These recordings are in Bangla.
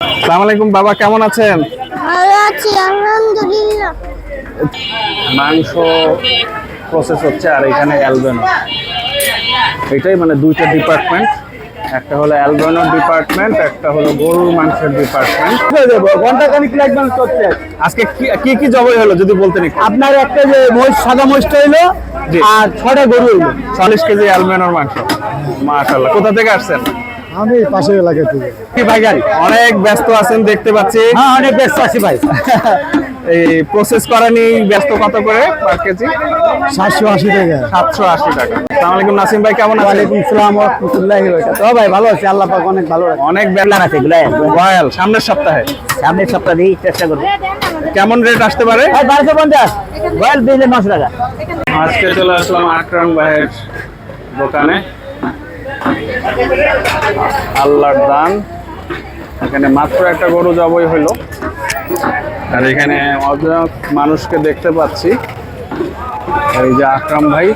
আলাইকুম বাবা কেমন আছেন? ভালো আছি আলহামদুলিল্লাহ। মাংস প্রসেস হচ্ছে আর এখানে অ্যালবেনো। এটাই মানে দুইটা ডিপার্টমেন্ট একটা হলো অ্যালবেনো ডিপার্টমেন্ট একটা হলো গরুর মাংসের ডিপার্টমেন্ট ঘণ্টা খানিক লাগবে করতে। আজকে কি- কি জবাই হলো যদি বলতেন আপনার একটা যে মহিষ সাদা মহিষটা হইল জি। আর ছটা গরু হইল। চল্লিশ কেজি অ্যালবেনোর মাংস। মাশাল্লাহ কোথা থেকে আসছেন? আমি পাশের এলাকা থেকে কি ভাই গাড়ি অনেক ব্যস্ত আছেন দেখতে পাচ্ছি। হ্যাঁ অনেক ব্যস্ত আছি ভাই। এই প্রসেস করা নিয়ে ব্যস্ত কত করে পার কেজি? সাতশো আশি টাকা। সাতশো আশি টাকা। সালাম আলাইকুম নাসিম ভাই কেমন আছেন? ওয়ালাইকুম সালাম রহমতুল্লাহ তো ভাই ভালো আছে আল্লাহ পাক অনেক ভালো রাখে। অনেক বেলা আছে রয়্যাল সামনের সপ্তাহে। সামনের সপ্তাহে দিই চেষ্টা করব। কেমন রেট আসতে পারে? ভাই বারোশো পঞ্চাশ। রয়্যাল দিলে নশো টাকা। আজকে চলে আসলাম আকরাম ভাইয়ের দোকানে। আল্লাহর দান। এখানে মাত্র একটা গরু জবই হলো। আর এখানে অনেক মানুষকে দেখতে পাচ্ছি। এই যে আকরাম ভাই।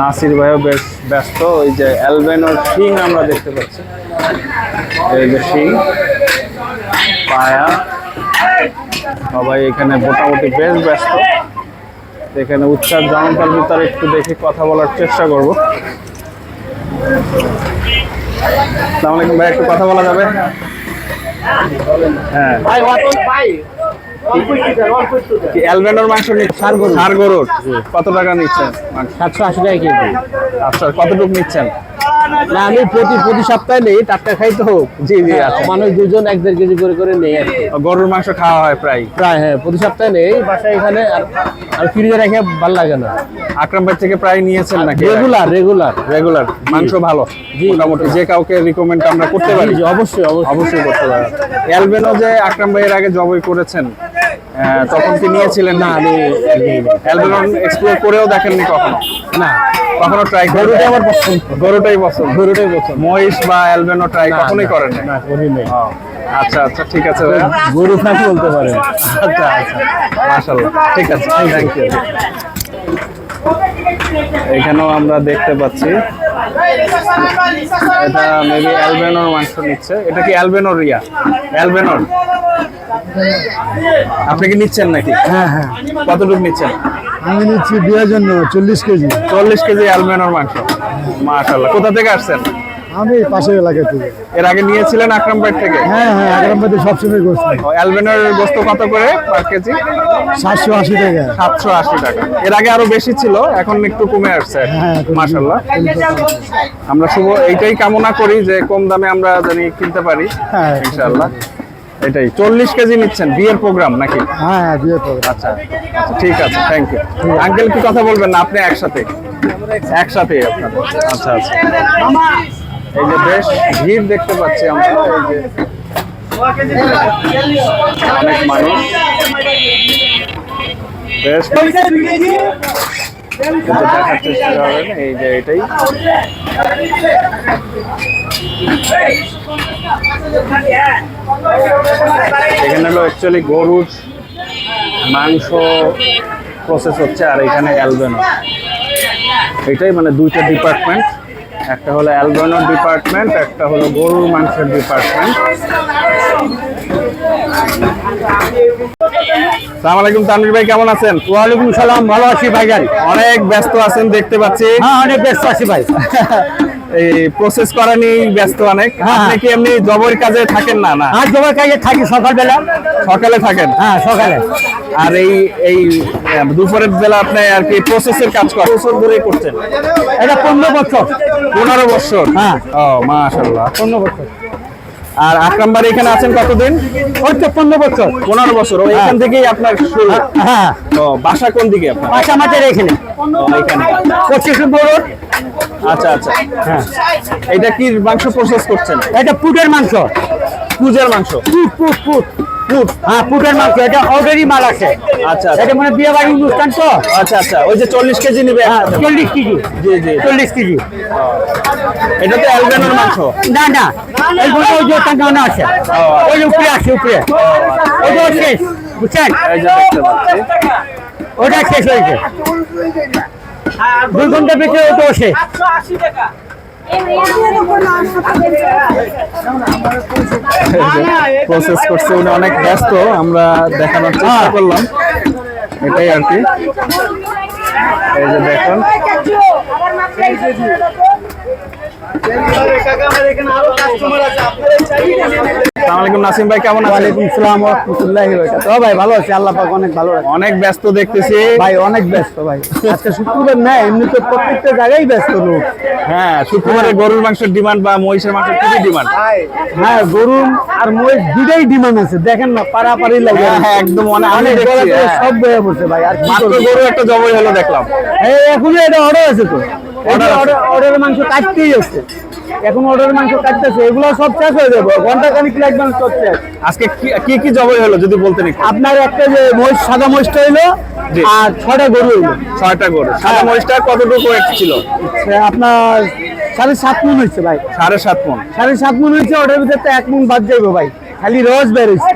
নাসির ভাইও বেশ ব্যস্ত। ওই যে অ্যালবেনোর শিং আমরা দেখতে পাচ্ছি। এই যে শিং, পায়া। সবাই এখানে মোটামুটি বেশ ব্যস্ত। এখানে উচ্চার জনতার ভিতরে একটু দেখে কথা বলার চেষ্টা করব। আসসালামু আলাইকুম ভাই একটু কথা বলা যাবে? হ্যাঁ। মাংস নিচ্ছেন সার গরু সার গরুর। কত টাকা নিচ্ছেন? সাতশো আশি টাকা কেজি। আচ্ছা কতটুকু নিচ্ছেন? না আমি প্রতি প্রতি সপ্তাহে নেই টাটকা খাই তো। জি জি মানুষ দুজন এক দেড় কেজি করে করে নেই আর কি। গরুর মাংস খাওয়া হয় প্রায়। প্রায় হ্যাঁ প্রতি সপ্তাহে নেই বাসায় এখানে আর ফ্রিজে রেখে ভালো লাগে না। আকরাম ভাই থেকে প্রায় নিয়েছেন নাকি? রেগুলার রেগুলার রেগুলার মাংস ভালো মোটামুটি। যে কাউকে রিকমেন্ড আমরা করতে পারি। অবশ্যই অবশ্যই। অবশ্যই করতে পারেন অ্যালবেনো যে আকরাম ভাইয়ের আগে জবই করেছেন তখন কি নিয়েছিলেন? না আমি অ্যালবেনো এক্সপ্লোর করেও দেখেননি কখনো। না কখনো ট্রাই গরুটাই আমার পছন্দ। গরুটাই পছন্দ। গরুটাই পছন্দ। মহিষ বা অ্যালবেনো ট্রাই কখনোই করেন না করি নাই। আচ্ছা আচ্ছা ঠিক আছে গরু ফাঁকি বলতে পারেন। আচ্ছা আচ্ছা। মাশাআল্লাহ ঠিক আছে থ্যাংক ইউ এখানেও আমরা দেখতে পাচ্ছি। এটা মেবি অ্যালবেনোর মাংস নিচ্ছে। এটা কি অ্যালবেনোর রিয়া অ্যালবেনোর। আপনি কি নিচ্ছেন নাকি? হ্যাঁ হ্যাঁ। কতটুকু নিচ্ছেন? আমি নিচ্ছি বিয়ের জন্য চল্লিশ কেজি। চল্লিশ কেজি অ্যালবেনোর মাংস। মাশাআল্লাহ। কোথা থেকে আসছেন? আমি পাশের এলাকা থেকে। এর আগে নিয়েছিলেন আকরাম পেট থেকে? হ্যাঁ হ্যাঁ আগ্রামবাদে সবসময় ও, অ্যালবেনোর গোস্ত কত করে পার কেজি? সাতশো আশি টাকা। সাতশো আশি টাকা। এর আগে আরও বেশি ছিল এখন একটু কমে আসছে। হ্যাঁ, মাশাল্লাহ আমরা শুভ এইটাই কামনা করি যে কম দামে আমরা জানি কিনতে পারি। হ্যাঁ ইনশাআল্লাহ। এটাই। চল্লিশ কেজি নিচ্ছেন বিয়ের প্রোগ্রাম নাকি? হ্যাঁ হ্যাঁ বিয়ে করব আচ্ছা আচ্ছা ঠিক আছে থ্যাংক ইউ আঙ্কেল কি কথা বলবেন না আপনি একসাথে। একসাথে আপনাদের। আচ্ছা আচ্ছা। এই যে বেশ ভিড় দেখতে পাচ্ছি আমরা এই যে অনেক মানুষ। বেশ। এখানে হলো অ্যাকচুয়ালি গরুর মাংস প্রসেস হচ্ছে আর এখানে অ্যালবেন এটাই মানে দুইটা ডিপার্টমেন্ট একটা হলো অ্যালবানোর ডিপার্টমেন্ট একটা হলো গরুর মাংসের ডিপার্টমেন্ট সালাম আলাইকুম তানভীর ভাই কেমন আছেন? ওয়ালাইকুম সালাম ভালো আছি ভাই। অনেক ব্যস্ত আছেন দেখতে পাচ্ছি। হ্যাঁ অনেক ব্যস্ত আছি ভাই। এই প্রসেস করা নিয়ে ব্যস্ত অনেক। হ্যাঁ। আপনি কি এমনি জবর কাজে থাকেন না না? আজ জমার কাজে থাকি সকালবেলা। সকালে থাকেন? হ্যাঁ সকালে। আর এই এই দুপুরের বেলা আপনি আর কি প্রসেসের কাজ করেন? বছর ধরে করছেন। এটা পনেরো বছর। পনেরো বছর? হ্যাঁ। ও মাশাল্লাহ পনেরো বছর। আর আকরাম বাড়ি এখানে আছেন কতদিন? ওই তো পনেরো বছর। পনেরো বছর ওই এখান থেকেই আপনার হ্যাঁ ও বাসা কোন দিকে আপনার? বাসা আমাদের এখানে। এখানে। পঁচিশ বড়। আচ্ছা আচ্ছা। হ্যাঁ। এটা কি মাংস প্রসেস করছেন? এটা পুটের মাংস। পুজের মাংস। পুট পুট পুট। পুট। হ্যাঁ পুটের মাংস এটা অলরেডি মাল আছে। আচ্ছা আচ্ছা। এটা মানে বিয়ে বাড়ি অনুষ্ঠান তো। আচ্ছা আচ্ছা ওই যে চল্লিশ কেজি নিবে হ্যাঁ চল্লিশ কেজি। জি জি। চল্লিশ কেজি। এটা তো অ্যালবেনোর মাংস। না না। ঘণ্টা ওই যে টাঙ্গানো আছে। ওই যে উপরে আছে উপরে। ওই যে শেষ বুঝছেন? ওটা শেষ হয়েছে। দুই ঘণ্টা বেঁচে ওটা শেষ। প্রসেস করছে উনি অনেক ব্যস্ত আমরা দেখানোর চেষ্টা করলাম। এটাই আর কি। এই যে দেখুন। আসসালামু আলাইকুম নাসিম ভাই কেমন আছেন? ওয়ালাইকুম সালাম ওয়া রাহমাতুল্লাহি ওয়া বারাকাতুহু ভাই ভালো আছি আল্লাহ পাক অনেক ভালো রাখে অনেক ব্যস্ত দেখতেছি। ভাই অনেক ব্যস্ত ভাই। আজকে শুক্রবার না এমনি তো প্রত্যেকটা জায়গায় ব্যস্ত লোক। হ্যাঁ শুক্রবারে গরুর মাংসের ডিমান্ড বা মহিষের মাংসের খুবই ডিমান্ড। হ্যাঁ গরু আর মহিষ দুটাই ডিমান্ড আছে। দেখেন না পারাপারি লাগে। হ্যাঁ, হ্যাঁ, একদম অনেক- আমি দেখছি, হ্যাঁ। সব বয়ে বসে ভাই আর মাত্র গরু একটা জবই হলো দেখলাম। এই এখনও এটা অর্ডার আছে তো। আছে। অর্ডারের মাংস কাটতেই আছে এখন অর্ডার মাংস কাটতেছে এগুলো সব শেষ হয়ে যাবে। ঘণ্টা খানিক লাগবে মাংস সব শেষ। আজকে কি- কি জবাই হলো যদি বলতেন একটু? আপনার একটা যে মহিষ সাদা মহিষটা হইল। আর ছটা গরু হইল। ছটা গরু। সাদা মহিষটা কতটুকু ছিল? আপনার সাড়ে সাত মন হয়েছে ভাই। সাড়ে সাত মন। সাড়ে সাত মন হয়েছে ওটার ভিতরে তো এক মন বাদ যাইবো ভাই। খালি রস বেরোচ্ছে।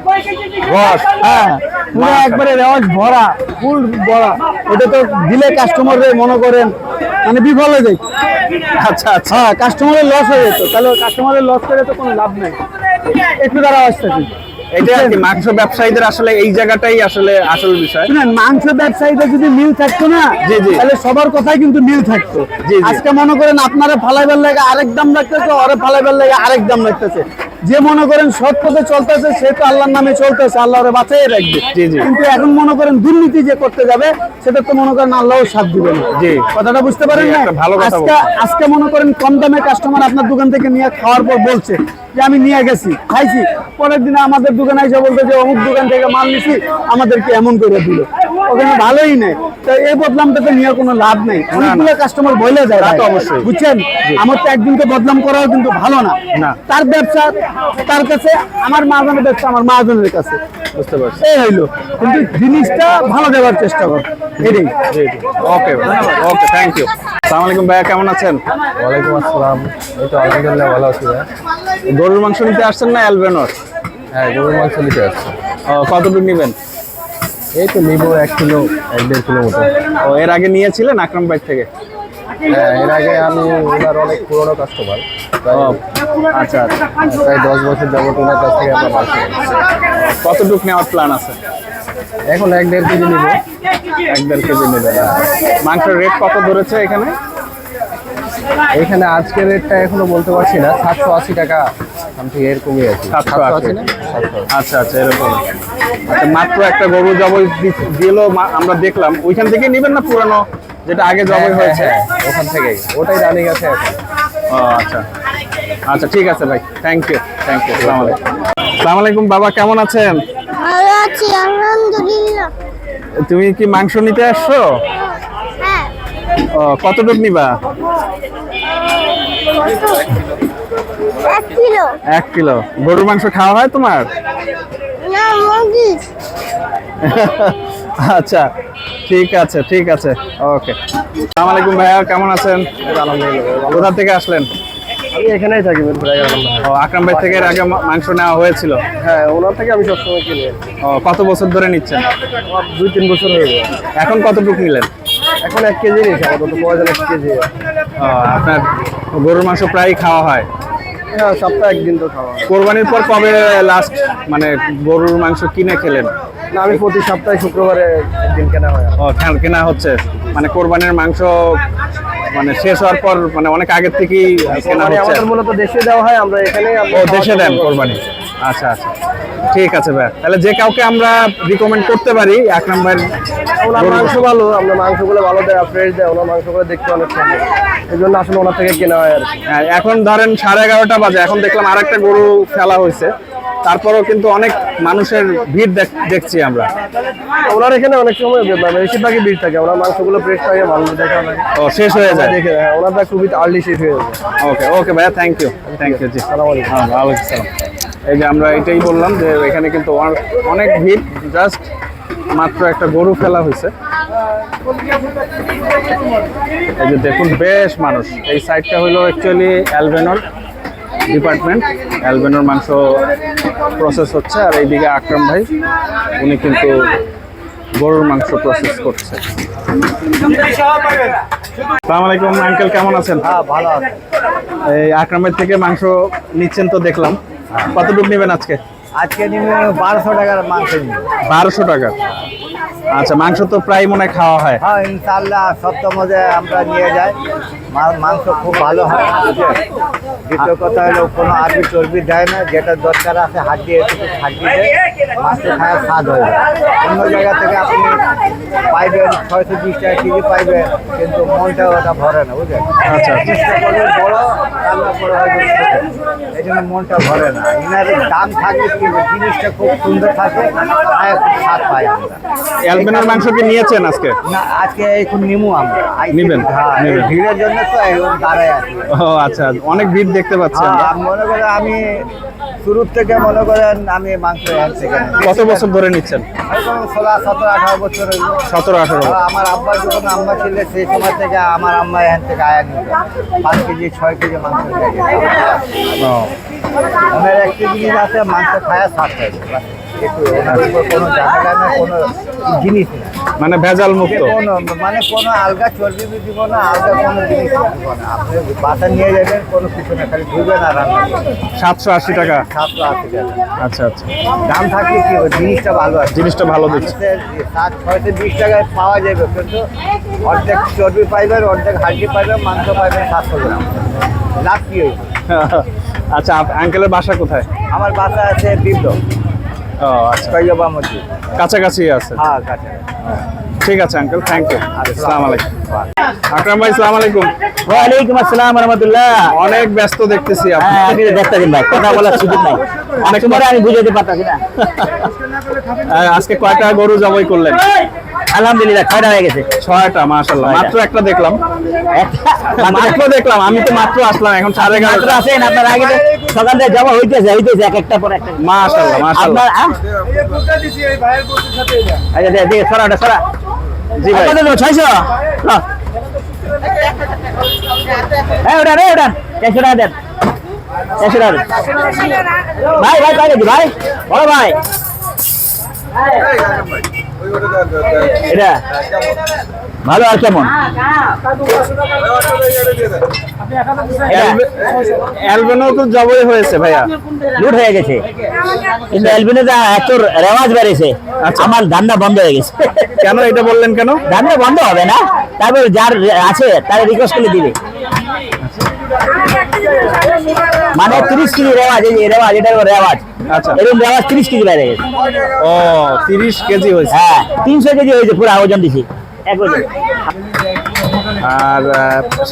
রস হ্যাঁ পুরো একবারে রস ভরা ফুল ভরা। ওটা তো দিলে কাস্টমার মনে করেন মানে বিফল হয়ে যায়। আচ্ছা আচ্ছা। হ্যাঁ কাস্টমারের লস হয়ে যেত। তাহলে কাস্টমারের লস করে তো কোনো লাভ নাই। একটু দ্বারা আসতে এটা আর কি মাংস ব্যবসায়ীদের আসলে এই জায়গাটাই আসলে আসল বিষয়। শুনেন মাংস ব্যবসায়ীদের যদি মিল থাকতো না জি, জি। তাহলে সবার কথাই কিন্তু মিল থাকতো। আজকে মনে করেন আপনারা ফালাইবার লাগে আরেক দাম রাখতেছে ওরা ফালাইবার লাগে আরেক দাম রাখতেছে। যে মনে করেন সৎ পথে চলতেছে সে তো আল্লাহর নামে চলতেছে আল্লাহরে বাঁচাই রাখবে। কিন্তু এখন মনে করেন দুর্নীতি যে করতে যাবে সেটা তো মনে করেন আল্লাহও সাথ দিবে না। কথাটা বুঝতে পারেন না? আজকে আজকে মনে করেন কম দামে কাস্টমার আপনার দোকান থেকে নিয়ে খাওয়ার পর বলছে যে আমি নিয়ে গেছি খাইছি। পরের দিনে আমাদের দোকানে এসে বলতে যে অমুক দোকান থেকে মাল নিছি আমাদেরকে এমন করে দিল। ওখানে ভালোই নেই। তো এই বদলামটা তো নিয়ে কোনো লাভ নেই। অনেকগুলো কাস্টমার বলে যায় তা তো অবশ্যই। বুঝছেন? আমার তো একদিনকে বদনাম করাও কিন্তু ভালো না। না। তার ব্যবসা তার কাছে আমার মাহাজনের ব্যবসা আমার মাহাজনের কাছে। বুঝতে পারছি। এই হইল। কিন্তু জিনিসটা ভালো দেওয়ার চেষ্টা কর। এটাই ওকে ওকে থ্যাংক ইউ আসসালামু আলাইকুম ভাইয়া কেমন আছেন? ওয়ালাইকুম আসসালাম। এই তো আলহামদুলিল্লাহ ভালো আছি ভাই। গরুর মাংস নিতে আসছেন না অ্যালবেনোর? হ্যাঁ গরুর মাংস নিতে আসছি। ও, কতটুকু নেবেন? এই তো নিব এক কিলো এক দেড় কিলো মতো। ও এর আগে নিয়েছিলেন আকরাম বাইক থেকে? হ্যাঁ এর আগে আমি ওনার অনেক পুরনো কাস্টমার আচ্ছা আচ্ছা। প্রায় দশ বছর যাবত ওনার কাছ থেকে আমরা নিই। কতটুকু নেওয়ার প্ল্যান আছে? এখন এক দেড় কেজি নিব। এক দেড় কেজি নেবেন মাংসের রেট কত ধরেছে এখানে? এখানে আজকের রেটটা এখনও বলতে পারছি না সাতশো আশি টাকা সামথিং এরকমই আছে। 780 না? সাতশো আচ্ছা আচ্ছা এরকম। মাত্র একটা গরু জবই দিলো মা- আমরা দেখলাম। ওইখান থেকে নেবেন না পুরানো যেটা আগে জবই হয়েছে? হ্যাঁ, ওখান থেকেই। ওটাই রানিং আছে ও আচ্ছা। আচ্ছা ঠিক আছে ভাই। থ্যাংক ইউ থ্যাংক ইউ সালাম আলাইকুম। সালাম আলাইকুম বাবা কেমন আছেন? ভালো আছি আলহামদুলিল্লাহ। তুমি কি মাংস নিতে আসছো? হ্যাঁ। ও কতটুক নিবা? এক কিলো। এক কিলো। গরুর মাংস খাওয়া হয় তোমার? আচ্ছা ঠিক আছে ঠিক আছে ওকে সালাম আলাইকুম ভাইয়া কেমন আছেন? কোথা থেকে আসলেন? আমি এখানেই থাকি মিরপুর এগারো নম্বর। ও আকরাম ভাই থেকে এর আগে মাংস নেওয়া হয়েছিল? হ্যাঁ ওনার থেকে আমি সবসময় কিনি। ও কত বছর ধরে নিচ্ছেন? দুই তিন বছর হয়ে গেছে। এখন কতটুকু নিলেন? এখন এক কেজি নিয়েছি এক কেজি। আপনার গরুর মাংস প্রায় খাওয়া হয়। হ্যাঁ সপ্তাহে একদিন তো খাওয়া হয়। কোরবানির পর কবে লাস্ট মানে গরুর মাংস কিনে খেলেন? না আমি প্রতি সপ্তাহে শুক্রবারে একদিন কেনা হয়। ও কেন- কেনা হচ্ছে? মানে কোরবানির মাংস মানে শেষ হওয়ার পর মানে অনেক আগের থেকেই কেনা মানে হচ্ছে? আমাদের মূলত দেশে দেওয়া হয় আমরা এখানে ও দেশে দেন কোরবানি? আচ্ছা আচ্ছা। ঠিক আছে ভাই। তাহলে যে কাউকে আমরা রিকমেন্ড করতে পারি এক নম্বর ওনার মাংস ভালো আমরা মাংসগুলো ভালো দেয় ফ্রেশ দেয় ওনার মাংসগুলো দেখতে অনেক সুন্দর। এই জন্য আসলে ওনার থেকে কেনা হয় আর হ্যাঁ, এখন ধরেন সাড়ে এগারোটা বাজে এখন দেখলাম আরেকটা গরু ফেলা হয়েছে। তারপরেও কিন্তু অনেক মানুষের ভিড় দেখ- দেখছি আমরা। ওনার এখানে অনেক সময় বেশিরভাগই ভিড় থাকে। ওনার মাংসগুলো ফ্রেশ থাকে ভালো দেখা ও শেষ হয়ে যায়? দেখে হ্যাঁ, ওনারটা খুবই আর্লি শেষ হয়ে যায়। ওকে ওকে ভাইয়া thank you thank you ji. সালাম আলাইকুম। হ্যাঁ ওয়ালাইকুম আসসালাম। এই যে আমরা এটাই বললাম যে এখানে কিন্তু অনেক ভিড় জাস্ট মাত্র একটা গরু ফেলা হয়েছে। এই যে দেখুন বেশ মানুষ। এই সাইডটা হলো অ্যাকচুয়ালি অ্যালবেনোর ডিপার্টমেন্ট অ্যালবেনোর মাংস প্রসেস হচ্ছে আর এইদিকে আকরাম ভাই উনি কিন্তু গরুর মাংস প্রসেস করছে। সালাম আলাইকুম আঙ্কেল কেমন আছেন? হ্যাঁ ভালো আছে। এই আকরামের থেকে মাংস নিচ্ছেন তো দেখলাম। কতটুকু নেবেন আজকে? আজকে নিবে বারোশো টাকার মাংস নিবে। বারোশো টাকা। আচ্ছা মাংস তো প্রায় মনে হয় খাওয়া হয়। হ্যাঁ ইনশাল্লাহ সপ্তাহ মধ্যে আমরা নিয়ে যাই। মাংস খুব ভালো হয়? দ্বিতীয় কথা হলো কোনো আরবি চর্বি দেয় না যেটা দরকার আছে হাড্ডি এটুকু হাড্ডি দেয় মাংস খাওয়ার স্বাদ হয়ে। অন্য জায়গা থেকে আপনি পাইবেন ছয়শো বিশ টাকা কেজি পাইবেন কিন্তু মনটা ওটা ভরে না বুঝলেন? আচ্ছা। জিনিসটা করবে বড় রান্না করে হয়তো এই জন্য মনটা ভরে না। ইনার দাম থাকে কি হবে, জিনিসটা খুব সুন্দর থাকে স্বাদ পাই আমরা। অ্যালবেনের মাংস কি নিয়েছেন আজকে? না আজকে এখন নিমু আমরা। নিবেন? হ্যাঁ, এই ভিড়ের জন্য তো এখন দাঁড়ায় আছি। ও আচ্ছা অনেক ভিড় দেখতে পাচ্ছি আমরা। হ্যাঁ, মনে করেন আমি শুরুর থেকে মনে করেন আমি মাংস কত বছর ধরে নিচ্ছেন? ষোলো সতেরো আঠারো বছর সতেরো আঠারো আমার আব্বা যখন আম্মা ছিল সেই সময় থেকে আমার আম্মা এখান থেকে আয়া নিত। পাঁচ কেজি ছয় কেজি মাংস ওনার একটি জিনিস আছে মাংস খায়া সাত হয়ে জিনিস না মানে ভেজাল মুক্ত। মানে কোনো আলগা চর্বি দিব না আলগা কোনো জিনিস দিব না। আপনি বাসা নিয়ে যাবেন কোনো কিছু না খালি ধুবেন আর রান্না সাতশো আশি টাকা? সাতশো আশি টাকা। আচ্ছা আচ্ছা। দাম থাকলে কি জিনিসটা ভালো আছে। জিনিসটা ভালো দিচ্ছে। সাত ছয়শো বিশ টাকায় পাওয়া যাবে কিন্তু অর্ধেক চর্বি পাইবেন অর্ধেক হাড্ডি পাইবেন মাংস পাইবেন সাতশো গ্রাম। লাভ কি হইবে আচ্ছা আঙ্কেলের বাসা কোথায়? আমার বাসা আছে বিপ্ল আচ্ছা। মসজিদ। কাছাকাছি আছে। হ্যাঁ ঠিক আছে আঙ্কেল থ্যাংক ইউ আসসালামু আলাইকুম। আকরাম ভাই আলাইকুম। ওয়ালাইকুম আসসালাম রহমতুল্লাহ। অনেক ব্যস্ত দেখতেছি আপনি। হ্যাঁ দেখতে দিন ভাই কথা বলার সুযোগ নাই। অনেক সময় আমি বুঝাতে পারতাছি না। আজকে কয়টা গরু জবাই করলেন? আলহামদুলিল্লাহ ছয়টা হয়ে গেছে। ছয়টা মাশাল্লাহ ছয়টা। মাত্র একটা দেখলাম। মাত্র দেখলাম আমি তো মাত্র আসলাম এখন সাড়ে মাত্র এগারোটা। আছেন আপনার আগে সকাল থেকে জমা হইতেছে হইতেছে এক একটা পর একটা। মাশাল্লাহ মাশাল্লাহ আপনার হ্যাঁ? আচ্ছা দে দে সরা ওটা সরা। জি ভাই। কত ছয়শো? হ্যাঁ ওটা রে ওটা। চারশো টাকা দেন। চারশো টাকা দেন। ভাই ভাই কয় ভাই? বড় ভাই। এটা? ভালো আর কেমন? অ্যালবেনো তো জবাই হয়েছে ভাইয়া। লুট হয়ে গেছে। কিন্তু এলবিনে যা এত রেওয়াজ বেড়েছে আমার ধান্দা বন্ধ হয়ে গেছে। কেন এটা বললেন কেন? ধান্দা বন্ধ হবে না তারপর যার আছে তার রিকোয়েস্ট করে দিবে। মানে তিরিশ কেজি রেওয়াজ এই রেওয়াজ এটার রেওয়াজ। আচ্ছা। এরকম রেওয়াজ তিরিশ কেজি গেছে। ও তিরিশ কেজি হয়েছে। হ্যাঁ তিনশো কেজি হয়েছে পুরো ওজন দিছি। এক ওজন আর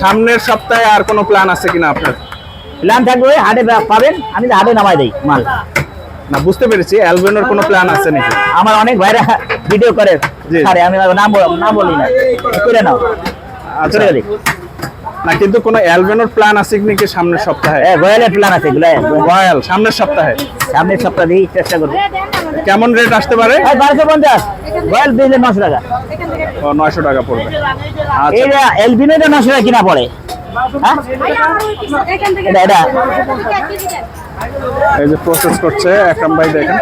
সামনের সপ্তাহে আর কোনো প্ল্যান আছে কিনা আপনার? প্ল্যান থাকবে হাটে পাবেন আমি হাটে নামাই দেই মাল। না বুঝতে পেরেছি অ্যালবেনোর কোনো প্ল্যান আছে নাকি? আমার অনেক ভাইরা ভিডিও করে। আরে আমি নাম নাম বলি না। করে নাও। আচ্ছা। না কিন্তু কোনো অ্যালবেনোর প্ল্যান আছে নাকি সামনের সপ্তাহে? হ্যাঁ গোয়ালের প্ল্যান আছে এগুলো রয়্যাল সামনের সপ্তাহে। সামনের সপ্তাহ দিই চেষ্টা করব। কেমন রেট আসতে পারে? এই বারোশো পঞ্চাশ। গোয়াল দিলে নশো টাকা। ও নয়শো টাকা পড়বে। আচ্ছা। এইটা এলবিনোটা নশো টাকা কিনা পড়ে। হ্যাঁ? এটা এটা। এই যে প্রসেস করছে একরাম ভাই দেখেন।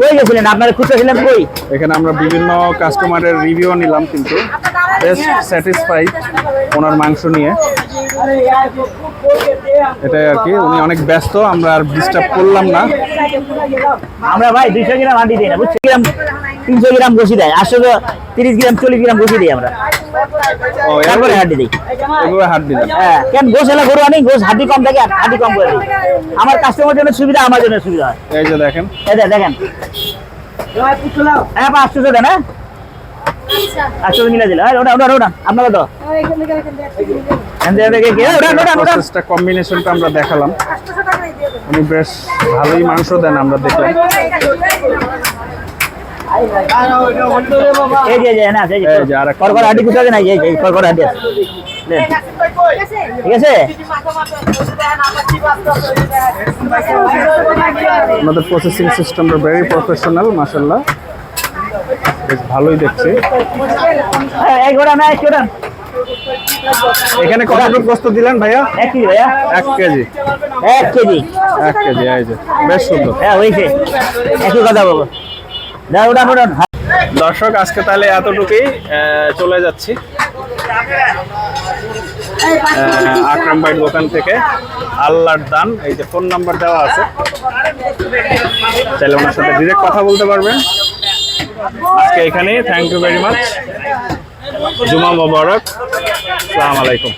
কই গেছিলেন? আপনারা খুঁজতে ছিলেন কই? এখানে আমরা বিভিন্ন কাস্টমারের রিভিউ নিলাম কিন্তু। বেশ স্যাটিসফাইড ওনার মাংস নিয়ে। এটাই আর কি উনি অনেক ব্যস্ত আমরা আর ডিস্টার্ব করলাম না। আমরা ভাই দুইশো গ্রাম হাঁটি দিই না বুঝছি? গ্রাম তিনশো গ্রাম বসি দেয় আসলে তিরিশ গ্রাম চল্লিশ গ্রাম বসি দিই আমরা। তারপরে দিই। এভাবে হ্যাঁ কেন গোস এলা গরু আনি গোস কম থাকে হাঁটি কম করে দিই। আমার কাস্টমার জন্য সুবিধা আমার জন্য সুবিধা হয়। এই যে দেখেন। এই দেখেন। হ্যাঁ পাঁচশো দেন হ্যাঁ? আটশো মিলে দিল ওটা ওটা ওটা আপনাকে তো ওটা ওটা ওটা কম্বিনেশনটা আমরা দেখালাম। উনি বেশ ভালোই মাংস দেন আমরা দেখলাম। এই যে না এই যে এই করকর হাঁটি কোথায় নাই এই যে করকর হাঁটি ঠিক আছে? আমাদের প্রসেসিং সিস্টেমটা ভেরি প্রফেশনাল মাসাল্লাহ বেশ ভালোই দেখছি। হ্যাঁ, এখানে কতটুকু গোস্ত দিলেন ভাইয়া? এক কেজি ভাইয়া। এক কেজি। এক কেজি। এক কেজি এই যে বেশ সুন্দর। হ্যাঁ হয়েছে। একই কথা বলব না ওটা দর্শক আজকে তাহলে এতটুকুই চলে যাচ্ছি। আকরাম বাইট দোকান থেকে আল্লাহর দান এই যে ফোন নাম্বার দেওয়া আছে। তাহলে ওনার সাথে ডিরেক্ট কথা বলতে পারবেন। আজকে এখানে থ্যাংক ইউ ভেরি মাচ জুমা মোবারক। আসসালামু আলাইকুম।